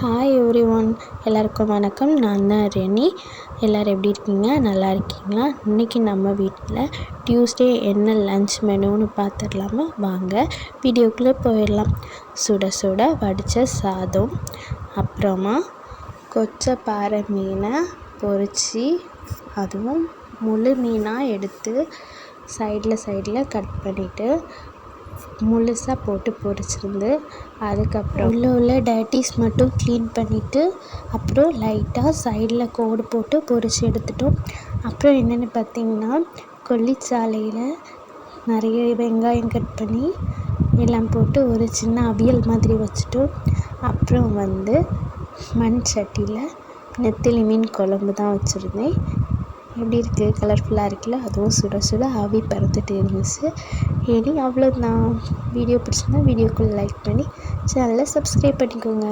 Hi every one எல்லாருக்கும் வணக்கம். நான் தான் ரெனி. எல்லோரும் எப்படி இருக்கீங்க? நல்லா இருக்கீங்களா? இன்றைக்கி நம்ம வீட்டில் டியூஸ்டே என்ன லன்ச் மெனுன்னு பார்த்துடலாமா வாங்க வீடியோக்குள்ளே போயிடலாம். சுட சுட வடித்த சாதம் அப்புறமா கொச்சை பாறை மீனை பொரித்து அதுவும் முழு மீனாக எடுத்து சைடில் சைடில் கட் பண்ணிவிட்டு முழுசாக போட்டு பொரிச்சிருந்து அதுக்கப்புறம் உள்ளே உள்ள டேட்டிஸ் மட்டும் க்ளீன் பண்ணிவிட்டு அப்புறம் லைட்டாக சைடில் கோடு போட்டு பொரித்து எடுத்துட்டோம். அப்புறம் என்னென்னு பார்த்தீங்கன்னா கொல்லிச்சாலையில் நிறைய வெங்காயம் கட் பண்ணி எல்லாம் போட்டு ஒரு சின்ன அவியல் மாதிரி வச்சுட்டோம். அப்புறம் வந்து மண் சட்டியில் நெத்திலி மீன் குழம்பு தான் வச்சுருந்தேன். எப்படி இருக்குது கலர்ஃபுல்லாக இருக்குல்ல அதுவும் சுட சுட ஆவி பறந்துட்டு இருந்துச்சு. இனி அவ்வளோதான் வீடியோ பிடிச்சிருந்தா வீடியோக்குள்ளே லைக் பண்ணி சேனலை சப்ஸ்கிரைப் பண்ணிக்கோங்க.